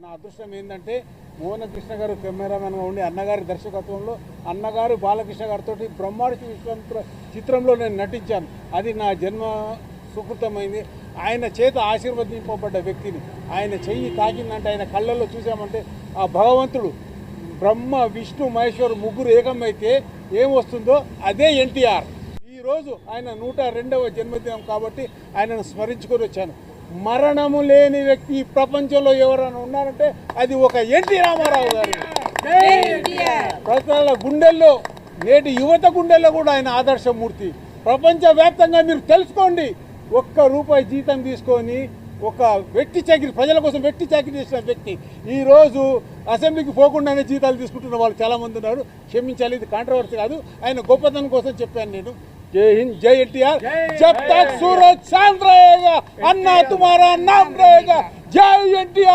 నా అదృష్టం ఏంటంటే మోహన కృష్ణ గారు కెమెరామెన్గా ఉండి అన్నగారి దర్శకత్వంలో అన్నగారు బాలకృష్ణ గారితో బ్రహ్మాడు విశ్వామిత్ర చిత్రంలో నేను నటించాను. అది నా జన్మ సుకృతమైంది. ఆయన చేత ఆశీర్వదింపబడ్డ వ్యక్తిని. ఆయన చెయ్యి తాకిందంటే ఆయన కళ్ళల్లో చూసామంటే ఆ భగవంతుడు బ్రహ్మ విష్ణు మహేశ్వరు ముగ్గురు ఏకమైతే ఏం వస్తుందో అదే ఎన్టీఆర్. ఈరోజు ఆయన నూట రెండవ జన్మదినం కాబట్టి ఆయనను స్మరించుకొని వచ్చాను. మరణము లేని వ్యక్తి ఈ ప్రపంచంలో ఎవరైనా ఉన్నారంటే అది ఒక ఎన్టీ రామారావు గారు. ప్రజల గుండెల్లో నేటి యువత గుండెల్లో కూడా ఆయన ఆదర్శమూర్తి. ప్రపంచవ్యాప్తంగా మీరు తెలుసుకోండి. ఒక్క రూపాయి జీతం తీసుకొని ఒక వెట్టి చాకిరి ప్రజల కోసం వెట్టి చాకిరి చేసిన వ్యక్తి. ఈరోజు అసెంబ్లీకి పోకుండానే జీతాలు తీసుకుంటున్న వాళ్ళు చాలామంది ఉన్నారు. క్షమించాలి ఇది కాంట్రవర్సీ కాదు. ఆయన గొప్పతనం కోసం చెప్పాను నేను. जय हिंद जय इंडिया जब तक सूरज चाँद रहेगा अन्ना तुम्हारा नाम रहेगा। जय इंडिया